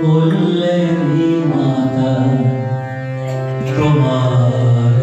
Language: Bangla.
করলেন মাতা তোমার